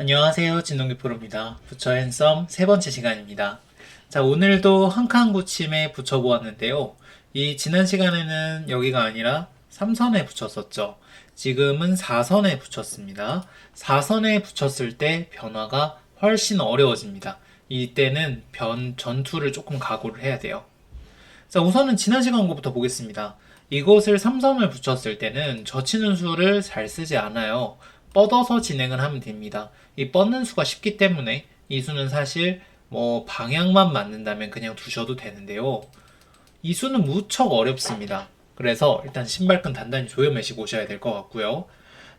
안녕하세요. 진동기 프로입니다. 부처 앤썸 세 번째 시간입니다. 자, 오늘도 한 칸 고침에 붙여보았는데요. 이 지난 시간에는 여기가 아니라 3선에 붙였었죠. 지금은 4선에 붙였습니다. 4선에 붙였을 때 변화가 훨씬 어려워집니다. 이때는 변, 전투를 조금 각오를 해야 돼요. 자, 우선은 지난 시간 거부터 보겠습니다. 이곳을 3선을 붙였을 때는 젖히는 수를 잘 쓰지 않아요. 뻗어서 진행을 하면 됩니다. 이 뻗는 수가 쉽기 때문에 이 수는 사실 뭐 방향만 맞는다면 그냥 두셔도 되는데요. 이 수는 무척 어렵습니다. 그래서 일단 신발끈 단단히 조여매시고 오셔야 될 것 같고요.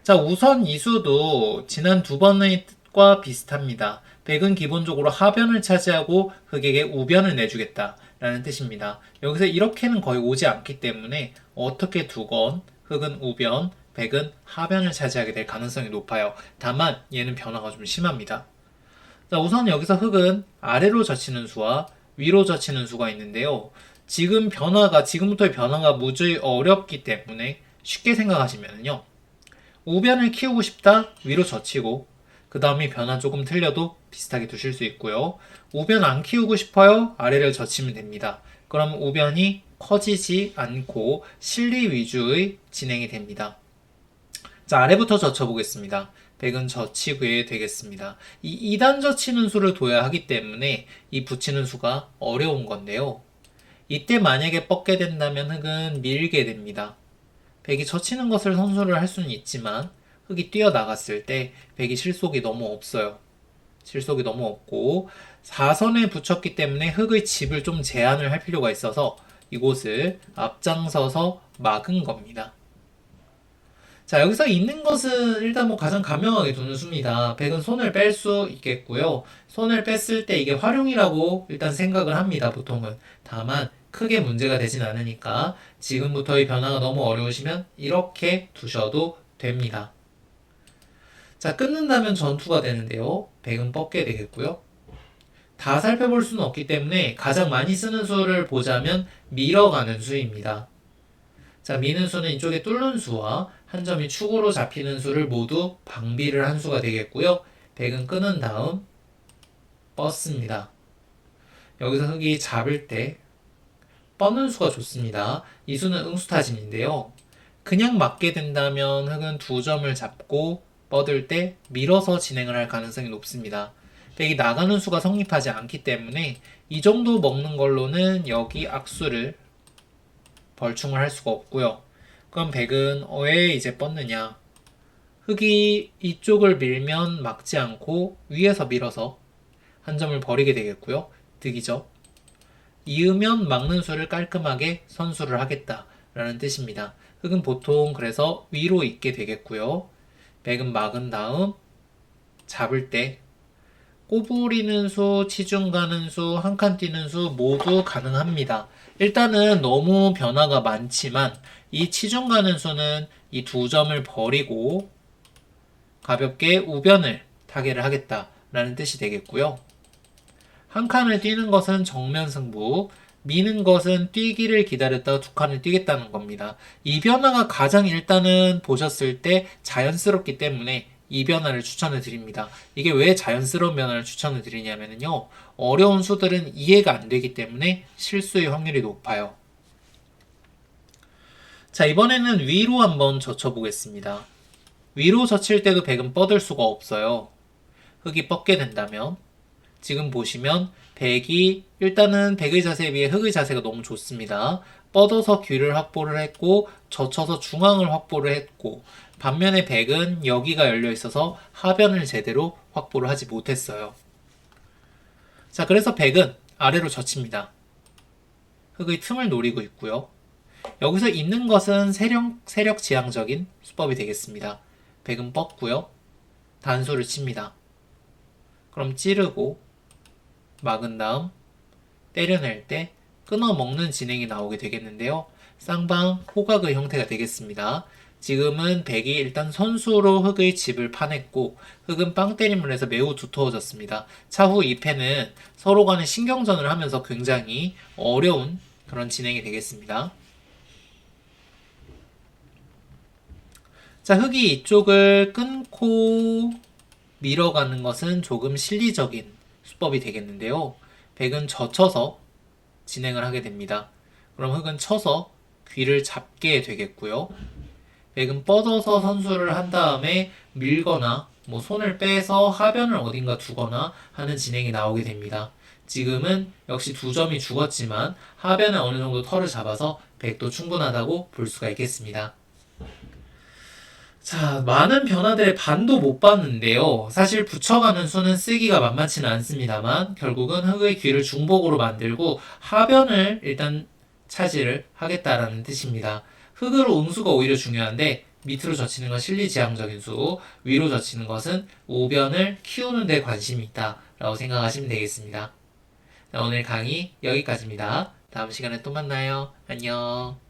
자, 우선 이 수도 지난 두 번의 뜻과 비슷합니다. 백은 기본적으로 하변을 차지하고 흑에게 우변을 내주겠다. 라는 뜻입니다. 여기서 이렇게는 거의 오지 않기 때문에 어떻게 두건 흑은 우변, 백은 하변을 차지하게 될 가능성이 높아요. 다만 얘는 변화가 좀 심합니다. 자, 우선 여기서 흑은 아래로 젖히는 수와 위로 젖히는 수가 있는데요. 지금 변화가 지금부터의 변화가 무지 어렵기 때문에 쉽게 생각하시면요. 우변을 키우고 싶다 위로 젖히고 그 다음에 변화 조금 틀려도 비슷하게 두실 수 있고요. 우변 안 키우고 싶어요 아래를 젖히면 됩니다. 그럼 우변이 커지지 않고 실리 위주의 진행이 됩니다. 자, 아래부터 젖혀보겠습니다. 백은 젖히고에 되겠습니다. 이 2단 젖히는 수를 둬야 하기 때문에 이 붙이는 수가 어려운 건데요. 이때 만약에 뻗게 된다면 흑은 밀게 됩니다. 백이 젖히는 것을 선수를 할 수는 있지만 흑이 뛰어나갔을 때 백이 실속이 너무 없어요. 실속이 너무 없고 4선에 붙였기 때문에 흑의 집을 좀 제한을 할 필요가 있어서 이곳을 앞장서서 막은 겁니다. 자, 여기서 있는 것은 일단 뭐 가장 가명하게 두는 수입니다. 백은 손을 뺄 수 있겠고요. 손을 뺐을 때 이게 활용이라고 일단 생각을 합니다, 보통은. 다만, 크게 문제가 되진 않으니까 지금부터의 변화가 너무 어려우시면 이렇게 두셔도 됩니다. 자, 끊는다면 전투가 되는데요. 백은 뻗게 되겠고요. 다 살펴볼 수는 없기 때문에 가장 많이 쓰는 수를 보자면 밀어가는 수입니다. 자, 미는 수는 이쪽에 뚫는 수와 한 점이 축으로 잡히는 수를 모두 방비를 한 수가 되겠고요. 백은 끊은 다음 뻗습니다. 여기서 흑이 잡을 때 뻗는 수가 좋습니다. 이 수는 응수타진인데요. 그냥 맞게 된다면 흑은 두 점을 잡고 뻗을 때 밀어서 진행을 할 가능성이 높습니다. 백이 나가는 수가 성립하지 않기 때문에 이 정도 먹는 걸로는 여기 악수를 벌충을 할 수가 없고요. 그럼 백은 왜 이제 뻗느냐? 흑이 이쪽을 밀면 막지 않고 위에서 밀어서 한 점을 버리게 되겠고요. 득이죠. 이으면 막는 수를 깔끔하게 선수를 하겠다라는 뜻입니다. 흑은 보통 그래서 위로 있게 되겠고요. 백은 막은 다음 잡을 때 꼬부리는 수, 치중 가는 수, 한 칸 뛰는 수 모두 가능합니다. 일단은 너무 변화가 많지만 이 치중 가는 수는 이 두 점을 버리고 가볍게 우변을 타개를 하겠다라는 뜻이 되겠고요. 한 칸을 뛰는 것은 정면 승부, 미는 것은 뛰기를 기다렸다가 두 칸을 뛰겠다는 겁니다. 이 변화가 가장 일단은 보셨을 때 자연스럽기 때문에 이 변화를 추천을 드립니다. 이게 왜 자연스러운 변화를 추천을 드리냐면요. 어려운 수들은 이해가 안 되기 때문에 실수의 확률이 높아요. 자, 이번에는 위로 한번 젖혀 보겠습니다. 위로 젖힐 때도 백은 뻗을 수가 없어요. 흙이 뻗게 된다면. 지금 보시면 백이 일단은 백의 자세에 비해 흙의 자세가 너무 좋습니다. 뻗어서 귀를 확보를 했고 젖혀서 중앙을 확보를 했고 반면에 백은 여기가 열려 있어서 하변을 제대로 확보를 하지 못했어요. 자, 그래서 백은 아래로 젖힙니다. 흙의 틈을 노리고 있고요. 여기서 있는 것은 세력, 세력 지향적인 수법이 되겠습니다. 백은 뻗고요. 단수를 칩니다. 그럼 찌르고 막은 다음 때려낼 때 끊어 먹는 진행이 나오게 되겠는데요. 쌍방 호각의 형태가 되겠습니다. 지금은 백이 일단 선수로 흙의 집을 파냈고 흙은 빵 때림을 해서 매우 두터워졌습니다. 차후 이 패는 서로 간의 신경전을 하면서 굉장히 어려운 그런 진행이 되겠습니다. 자, 흙이 이쪽을 끊고 밀어가는 것은 조금 실리적인 수법이 되겠는데요. 백은 젖혀서 진행을 하게 됩니다. 그럼 흙은 쳐서 귀를 잡게 되겠고요. 백은 뻗어서 선수를 한 다음에 밀거나 뭐 손을 빼서 하변을 어딘가 두거나 하는 진행이 나오게 됩니다. 지금은 역시 두 점이 죽었지만 하변에 어느 정도 털을 잡아서 백도 충분하다고 볼 수가 있겠습니다. 자, 많은 변화들의 반도 못 봤는데요. 사실 붙여가는 수는 쓰기가 만만치는 않습니다만 결국은 흙의 귀를 중복으로 만들고 하변을 일단 차지를 하겠다라는 뜻입니다. 흙으로 응수가 오히려 중요한데 밑으로 젖히는 건 실리지향적인 수, 위로 젖히는 것은 우변을 키우는 데 관심이 있다라고 생각하시면 되겠습니다. 자, 오늘 강의 여기까지입니다. 다음 시간에 또 만나요. 안녕.